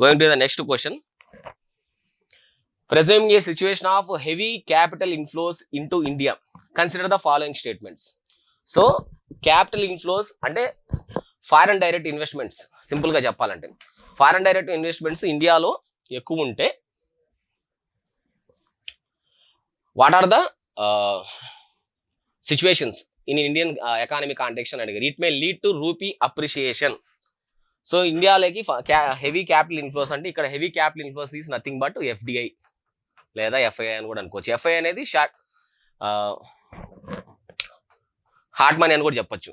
Going to the next question presuming a situation of heavy capital inflows into India consider the following statements so capital inflows అంటే foreign direct investments సింపుల్గా చెప్పాలంటే. Foreign direct investments ఇండియాలో ఎక్కువ ఉంటే what are the situations in Indian economy context అడిగారు. It may lead to rupee appreciation so ఇండియాలోకి heavy capital inflows అంటే ఇక్కడ heavy capital inflows is nothing but FDI లేదా FII అని కూడా అనుకోవచ్చు. ఎఫ్ఐ అనేది షార్ట్ హార్ట్ మనీ అని కూడా చెప్పొచ్చు.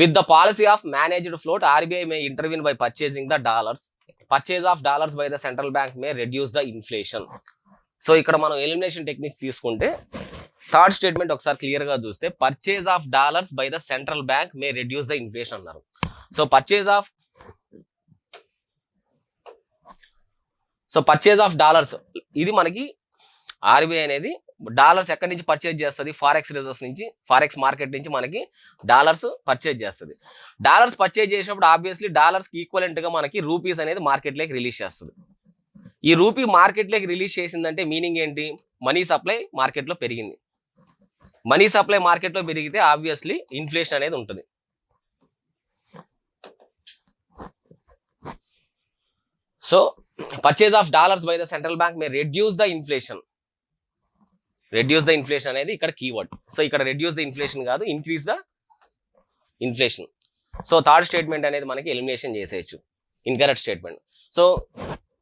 With the policy of managed float RBI may intervene by purchasing the dollars purchase of dollars by the central bank may reduce the inflation so ఇక్కడ మనం ఎలిమినేషన్ టెక్నిక్ తీసుకుంటే third statement ఒకసారి క్లియర్గా చూస్తే purchase of dollars by the central bank may reduce the inflation అన్నారు. So purchase of so purchase of dollars ఇది మనకి RBI అనేది డాలర్స్ ఎక్కడి నుంచి పర్చేజ్ చేస్తుంది? ఫారెక్స్ రిజర్వ్స్ నుంచి ఫారెక్స్ మార్కెట్ నుంచి మనకి డాలర్స్ పర్చేజ్ చేస్తుంది. డాలర్స్ పర్చేజ్ చేసినప్పుడు ఆబ్వియస్లీ డాలర్స్కి ఈక్వలెంట్గా మనకి రూపీస్ అనేది మార్కెట్లోకి రిలీజ్ చేస్తుంది. ఈ రూపీ మార్కెట్లోకి రిలీజ్ చేసిందంటే మీనింగ్ ఏంటి? మనీ సప్లై మార్కెట్లో పెరిగింది. మనీ సప్లై మార్కెట్లో పెరిగితే ఆబ్వియస్లీ ఇన్ఫ్లేషన్ అనేది ఉంటుంది. So purchase of dollars by the central bank may reduce the inflation reduce the inflation అనేది ఇక్కడ కీవర్డ్ సో ఇక్కడ రెడ్యూస్ ద ఇన్ఫ్లేషన్ కాదు increase the inflation so third statement అనేది మనకి ఎలిమినేషన్ చేసేయచ్చు. ఇన్కరెక్ట్ స్టేట్మెంట్ సో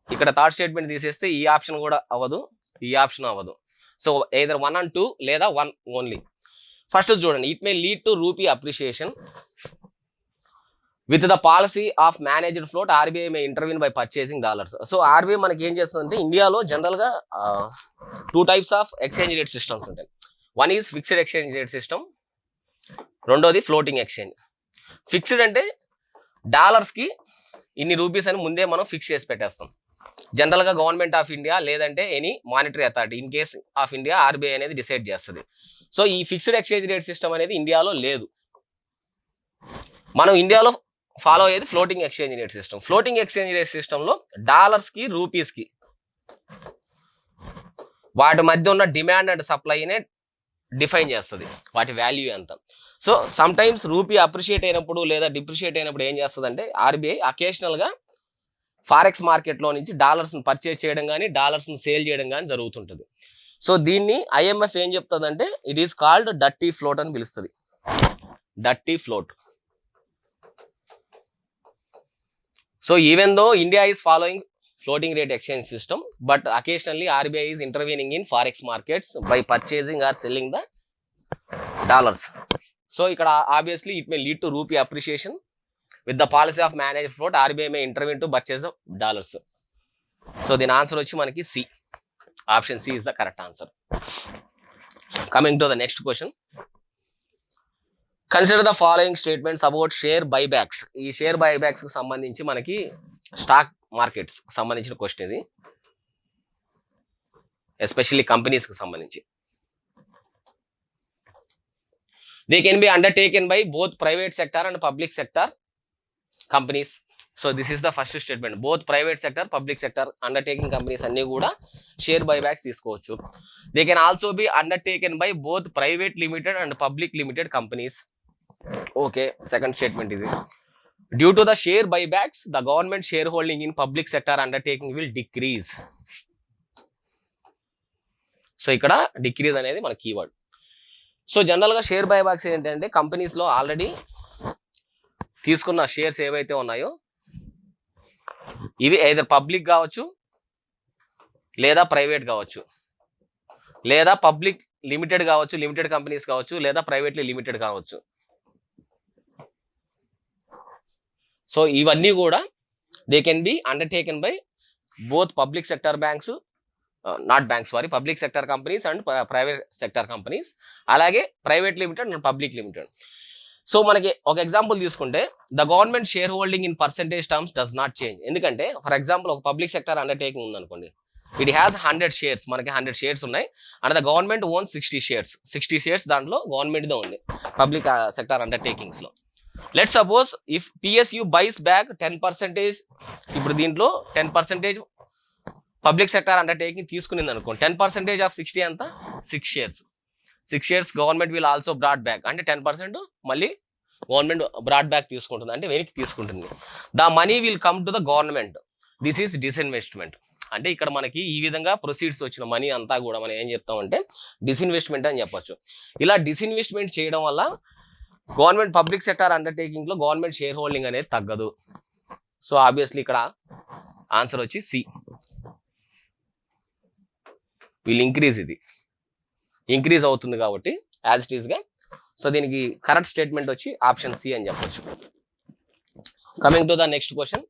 ఇక్కడ థర్డ్ స్టేట్మెంట్ తీసేస్తే ఈ ఆప్షన్ కూడా అవ్వదు ఈ ఆప్షన్ అవ్వదు. So either one and two లేదా వన్ ఓన్లీ ఫస్ట్ చూడండి it may lead to rupee appreciation with the policy of managed float RBI may intervene by purchasing dollars so RBI మనకి ఏం చేస్తుందంటే ఇండియాలో జనరల్గా two types of exchange rate systems ఉంటాయి. One is fixed exchange rate system రెండోది floating exchange fixed అంటే డాలర్స్కి ఇన్ని రూపీస్ అని ముందే మనం ఫిక్స్ చేసి పెట్టేస్తాం. జనరల్గా గవర్నమెంట్ ఆఫ్ ఇండియా లేదంటే any monetary authority in case of India RBI అనేది డిసైడ్ చేస్తుంది. సో ఈ ఫిక్స్డ్ ఎక్స్చేంజ్ రేట్ సిస్టమ్ అనేది ఇండియాలో లేదు. మనం ఇండియాలో ఫాలో అయ్యేది floating exchange rate system. Floating exchange rate సిస్టంలో డాలర్స్కి రూపీస్కి వాటి మధ్య ఉన్న డిమాండ్ అండ్ సప్లైనే డిఫైన్ చేస్తుంది. వాటి వాల్యూ ఎంత. So sometimes rupee appreciate అయినప్పుడు లేదా డిప్రిషియేట్ అయినప్పుడు ఏం చేస్తుంది అంటే ఆర్బీఐ అకేషనల్గా ఫారెక్స్ మార్కెట్లో నుంచి డాలర్స్ని పర్చేజ్ చేయడం కానీ డాలర్స్ని సేల్ చేయడం కానీ జరుగుతుంటుంది. సో దీన్ని ఐఎంఎఫ్ ఏం చెప్తుందంటే ఇట్ ఈస్ కాల్డ్ డట్టీ ఫ్లోట్ అని పిలుస్తుంది. డట్టీ float so even though India is following floating rate exchange system but occasionally RBI is intervening in forex markets by purchasing or selling the dollars so ఇక్కడ obviously it may lead to rupee appreciation with the policy of manage float RBI may intervene to purchase dollars so దీని answer వచ్చి మనకి C option C is the correct answer coming to the next question consider the following statements about share buybacks ఈ share బైబ్యాక్స్కి సంబంధించి మనకి stock markets సంబంధించిన question ఇది. Especially కంపెనీస్కి సంబంధించి. They can be undertaken by both private sector and public sector companies so this is the first statement both private sector public sector undertaking companies అన్ని కూడా షేర్ బైబ్యాక్స్ తీసుకోవచ్చు. They can also be undertaken by both private limited and public limited companies okay second statement ఇది. Due to the share buybacks the government share holding in public sector undertaking will decrease so ఇక్కడ decrease అనేది మన keyword so జనరల్గా share buybacks ఏంటంటే కంపెనీస్లో already తీసుకున్న shares ఏవైతే ఉన్నాయో ఇవి ఐదర్ పబ్లిక్ కావచ్చు లేదా ప్రైవేట్ కావచ్చు లేదా పబ్లిక్ లిమిటెడ్ కావచ్చు లిమిటెడ్ కంపెనీస్ కావచ్చు లేదా ప్రైవేట్లీ లిమిటెడ్ కావచ్చు. సో ఇవన్నీ కూడా they can be undertaken by both public sector banks not banks sorry public sector companies and private sector companies అలాగే private limited and public limited so మనకి ఒక example తీసుకుంటే the government share holding in percentage terms does not change ఎందుకంటే for example ఒక public sector undertaking ఉందనుకోండి. It has hundred shares మనకి hundred shares ఉన్నాయి. And the government own sixty shares sixty shares దాంట్లో గవర్నమెంట్దే ఉంది. Public sector అండర్టేకింగ్స్లో let suppose if PSU buys back ten percentage ఇప్పుడు దీంట్లో ten percentage public sector undertaking తీసుకునింది అనుకోండి. Ten percentage of sixty అంత six shares six years government will also brought back అంటే ten percent మళ్ళీ government brought back తీసుకుంటుంది. అంటే వెనక్కి తీసుకుంటుంది. The money will come to the government this is disinvestment అంటే ఇక్కడ మనకి ఈ విధంగా ప్రొసీడ్స్ వచ్చిన మనీ అంతా కూడా మనం ఏం చెప్తామంటే డిస్ఇన్వెస్ట్మెంట్ అని చెప్పొచ్చు. ఇలా డిస్ఇన్వెస్ట్మెంట్ చేయడం వల్ల గవర్నమెంట్ పబ్లిక్ సెక్టర్ అండర్టేకింగ్లో గవర్నమెంట్ షేర్ హోల్డింగ్ అనేది తగ్గదు. సో ఆబ్వియస్లీ ఇక్కడ ఆన్సర్ వచ్చి సి వీళ్ళు ఇంక్రీజ్ ఇది. ఇంక్రీజ్ అవుతుంది కాబట్టి యాజ్ ఇట్ ఈస్గా సో దీనికి కరెక్ట్ స్టేట్మెంట్ వచ్చి ఆప్షన్ సి అని చెప్పొచ్చు. Coming to the next question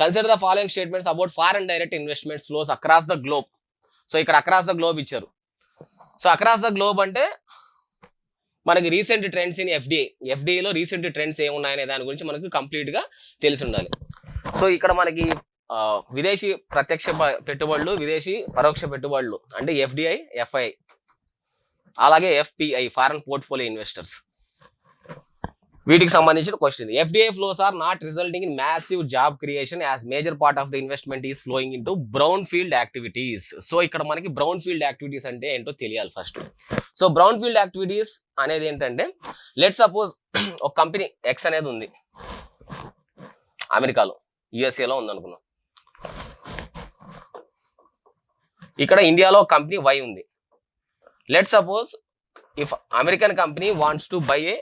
consider the following statements about foreign direct investments flows across the globe so ఇక్కడ అక్రాస్ ద గ్లోబ్ ఇచ్చారు. సో అక్రాస్ ద గ్లోబ్ అంటే మనకి recent trends in FDI ఎఫ్డిఐలో recent trends ఏమున్నాయనే దాని గురించి మనకు కంప్లీట్గా తెలిసి ఉండాలి సో ఇక్కడ మనకి విదేశీ ప్రత్యక్ష పెట్టుబడులు విదేశీ పరోక్ష పెట్టుబడులు అంటే ఎఫ్డిఐ ఎఫ్ఐ అలాగే ఎఫ్పిఐ ఫారెన్ పోర్ట్ఫోలియో ఇన్వెస్టర్స్ వీటికి సంబంధించిన question FDI flows are not resulting in massive job creation as major part of the investment is flowing into brownfield activities so ఇక్కడ మనకి బ్రౌన్ ఫీల్డ్ యాక్టివిటీస్ అంటే ఏంటో తెలియాలి first so brown field activities అనేది ఏంటంటే let suppose ఒక company X అనేది ఉంది. అమెరికాలో యుఎస్ఏలో ఉంది అనుకున్నాం ఇక్కడ ఇండియాలో కంపెనీ వై ఉంది. Let suppose if American company wants to buy a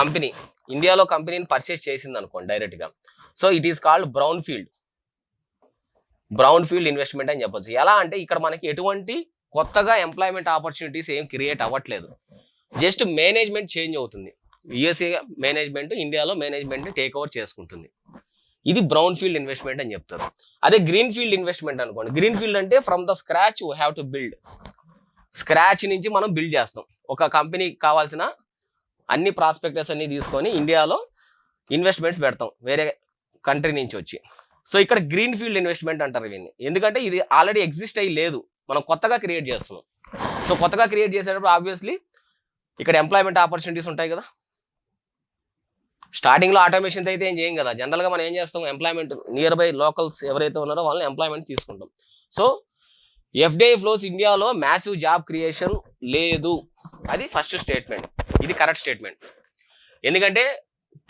company ఇండియాలో కంపెనీని పర్చేస్ చేసింది అనుకోండి డైరెక్ట్గా so it is called brownfield brownfield investment అని చెప్పొచ్చు. ఎలా అంటే ఇక్కడ మనకి ఎటువంటి కొత్తగా ఎంప్లాయ్మెంట్ ఆపర్చునిటీస్ ఏం క్రియేట్ అవ్వట్లేదు. జస్ట్ మేనేజ్మెంట్ చేంజ్ అవుతుంది. యుఎస్ఏ మేనేజ్మెంట్ ఇండియాలో మేనేజ్మెంట్ టేక్ ఓవర్ చేసుకుంటుంది. ఇది బ్రౌన్ ఫీల్డ్ ఇన్వెస్ట్మెంట్ అని చెప్తారు. అదే గ్రీన్ ఫీల్డ్ ఇన్వెస్ట్మెంట్ అనుకోండి. గ్రీన్ ఫీల్డ్ అంటే from the scratch you have to build. Scratch నుంచి మనం బిల్డ్ చేస్తాం. ఒక కంపెనీకి కావాల్సిన అన్ని ప్రాస్పెక్టర్స్ అన్ని తీసుకొని ఇండియాలో ఇన్వెస్ట్మెంట్స్ పెడతాం. వేరే కంట్రీ నుంచి వచ్చి. సో ఇక్కడ గ్రీన్ ఫీల్డ్ ఇన్వెస్ట్మెంట్ అంటారు వీళ్ళని ఎందుకంటే ఇది ఆల్రెడీ ఎగ్జిస్ట్ అయ్యి లేదు. మనం కొత్తగా క్రియేట్ చేస్తున్నాం. సో కొత్తగా క్రియేట్ చేసేటప్పుడు ఆబ్వియస్లీ ఇక్కడ ఎంప్లాయ్మెంట్ ఆపర్చునిటీస్ ఉంటాయి కదా. స్టార్టింగ్లో ఆటోమేషన్తో అయితే ఏం చేయం కదా. జనరల్గా మనం ఏం చేస్తాం? ఎంప్లాయ్మెంట్ నియర్ బై లోకల్స్ ఎవరైతే ఉన్నారో వాళ్ళని ఎంప్లాయ్మెంట్ తీసుకుంటాం. సో ఎఫ్డిఐ ఫ్లోస్ ఇండియాలో మ్యాసివ్ జాబ్ క్రియేషన్ లేదు. అది ఫస్ట్ స్టేట్మెంట్ ఇది కరెక్ట్ స్టేట్మెంట్ ఎందుకంటే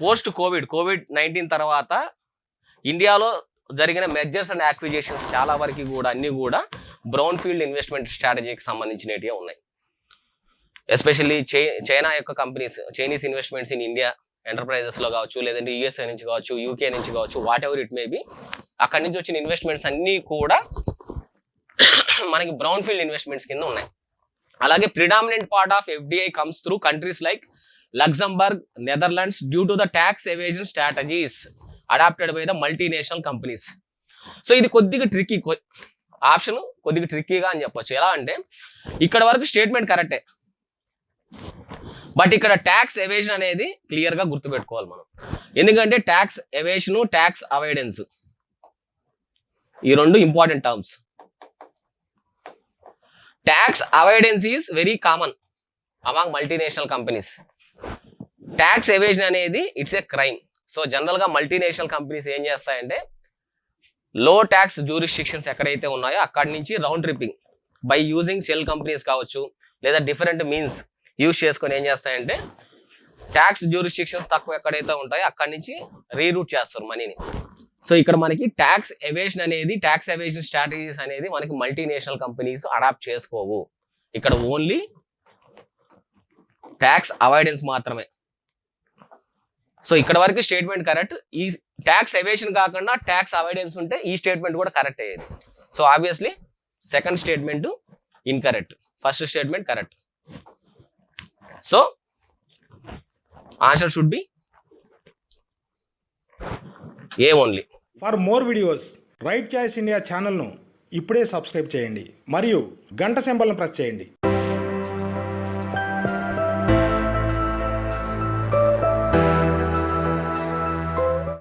పోస్ట్ కోవిడ్ కోవిడ్ నైన్టీన్ తర్వాత ఇండియాలో జరిగిన మెజర్స్ అండ్ యాక్విజేషన్స్ చాలా వరకు కూడా అన్నీ కూడా బ్రౌన్ ఫీల్డ్ ఇన్వెస్ట్మెంట్ స్ట్రాటజీకి సంబంధించినవి ఉన్నాయి. ఎస్పెషల్లీ చై చైనా యొక్క companies Chinese investments in India ఎంటర్ప్రైజెస్లో కావచ్చు లేదంటే యూఎస్ఏ నుంచి కావచ్చు యూకే నుంచి కావచ్చు whatever it may be అక్కడి నుంచి వచ్చిన ఇన్వెస్ట్మెంట్స్ అన్నీ కూడా మనకి బ్రౌన్ ఫీల్డ్ ఇన్వెస్ట్మెంట్స్ కింద ఉన్నాయి. అలాగే predominant part of FDI comes through countries like Luxembourg Netherlands due to the tax evasion strategies adapted by the multinational companies so ఇది కొద్దిగా ట్రిక్కీ ఆప్షన్ కొద్దిగా ట్రిక్కీగా అని చెప్పొచ్చు. ఎలా అంటే ఇక్కడ వరకు స్టేట్మెంట్ కరెక్టే. బట్ ఇక్కడ ట్యాక్స్ ఎవేషన్ అనేది క్లియర్గా గుర్తుపెట్టుకోవాలి మనం. ఎందుకంటే ట్యాక్స్ ఎవేషన్ ట్యాక్స్ అవాయిడెన్స్. ఈ రెండు important terms. Tax avoidance is very common among multinational companies. Tax evasion అనేది ఇట్స్ ఏ క్రైమ్. సో జనరల్గా మల్టీనేషనల్ కంపెనీస్ ఏం చేస్తాయంటే లో ట్యాక్స్ జ్యూరిస్టిక్షన్స్ ఎక్కడైతే ఉన్నాయో అక్కడి నుంచి round tripping by using shell companies కావచ్చు లేదా డిఫరెంట్ మీన్స్ యూజ్ చేసుకొని ఏం చేస్తాయంటే ట్యాక్స్ జ్యూరిస్టిక్షన్స్ తక్కువ ఎక్కడైతే ఉంటాయో అక్కడి నుంచి రీరూట్ చేస్తారు మనీని సో ఇక్కడ మనకి ట్యాక్స్ ఎవేషన్ అనేది ట్యాక్స్ ఎవేషన్ స్ట్రాటజీస్ అనేది మనకి మల్టీనేషనల్ కంపెనీస్ అడాప్ట్ చేసుకోవు. ఇక్కడ ఓన్లీ ట్యాక్స్ అవాయిడెన్స్ మాత్రమే. సో ఇక్కడ వరకు స్టేట్మెంట్ కరెక్ట్ ఈ ట్యాక్స్ ఎవేషన్ కాకుండా ట్యాక్స్ అవాయిడెన్స్ ఉంటే ఈ స్టేట్మెంట్ కూడా కరెక్ట్ అయ్యేది. So obviously second statement incorrect first statement correct so answer should be A only for more videos right choice India ఛానల్ను ఇప్పుడే సబ్స్క్రైబ్ చేయండి. మరియు గంట సింబల్ను ప్రెస్ చేయండి.